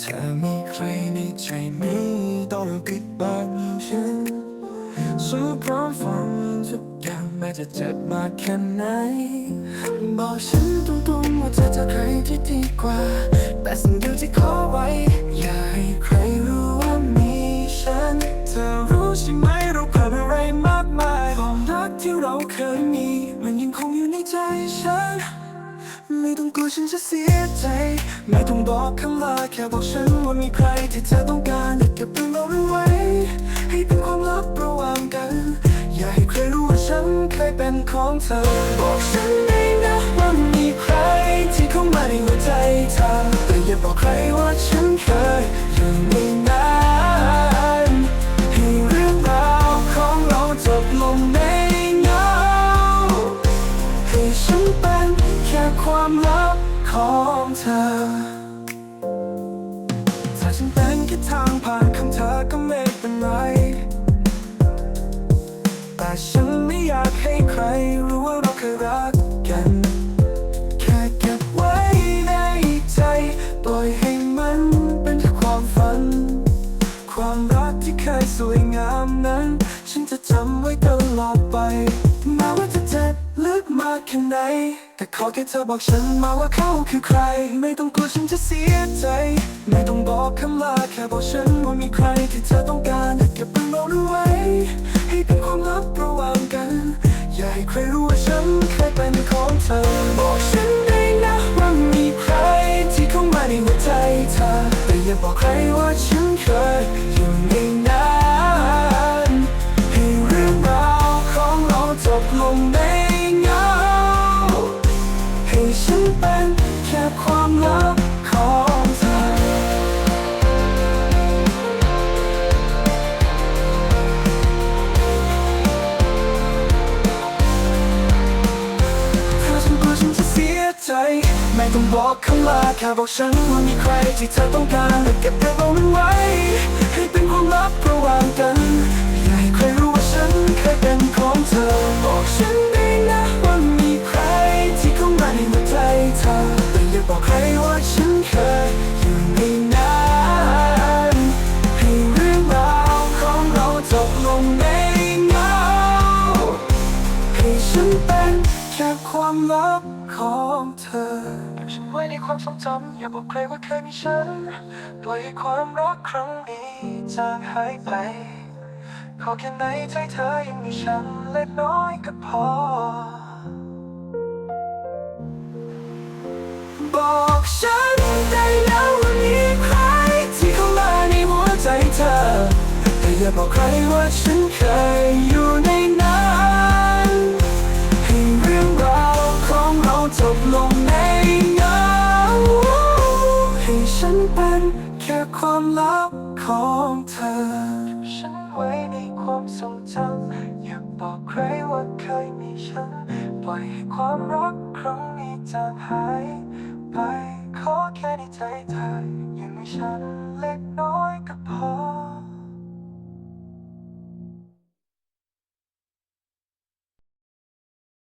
เธอมีใครในใจไม่ต้องคิดบางฉันฉันพร้อมฟังทุกอย่างแม้จะเจ็บมากแค่ไหน บอกฉันตรงๆว่าเธอเจะใครที่ดีกว่า แต่สิ่ง ลัวฉันจะเสียใจ ไม่ต้องบอกคำลาแค่บอกฉันว่ามีใครที่เธอต้องการแต่เก็บเรื่องเอาไว้ ให้เป็นความลับระหว่างกัน อย่าให้ใครรู้ว่าฉันเคยเป็นของเธอ บอกฉัน ของเธอ ถ้าฉันเป็นแค่ทางผ่านของเธอก็ไม่เป็นไร แต่ฉันไม่อยากให้ใครรู้ว่าเราเคยรักกัน แค่เก็บไว้ในใจปล่อยให้มันเป็นแค่ความฝัน ความรักที่เคยสวยงามนั้น ฉันจะจำไว้ตลอด แค่ไหน แต่ขอแค่เธอบอกฉันมาว่าเขาคือใคร ไม่ต้องกลัวฉันจะเสียใจ ไม่ต้องบอกคำลาแค่บอกฉันว่ามีใครที่เธอต้องการเก็บเป็นเอาไว้ ให้เป็นความลับระหว่างกัน อย่าให้ใครรู้ว่าฉันเคยเป็นของเธอ ฉันเป็นแค่ความลับของเธอ ถ้าฉันกลัวฉันจะเสียใจ ไม่ต้องบอกคำลาแค่บอกฉันว่ามีใครที่เธอต้องการและเก็บเรื่อเอาไว้ ให้เป็นความลับระหว่างกัน อย่าให้ใครรู้ว่าฉันเคยเป็นของเธอ บอกฉัน ความลับของเธอเก็บฉันไว้ในความทรงจำอย่าบอกใครว่าเคยมีฉันปล่อยให้ความรักครั้งนี้จางหายไป ขอแค่ในใจเธอยังมีฉันเล็กน้อยก็พอ บอกฉันได้แล้วว่ามีใครที่เข้ามาในหัวใจเธอแต่อย่าบอกใครว่าฉันเคยอยู่ใน ของเธอ ฉันไว้ในความทรงจำอย่าบอกใครว่าเคยมีฉัน ปล่อยให้ความรักครั้งนี้จางหายไป ขอแค่ในใจเธอยังมีฉันเล็กน้อยก็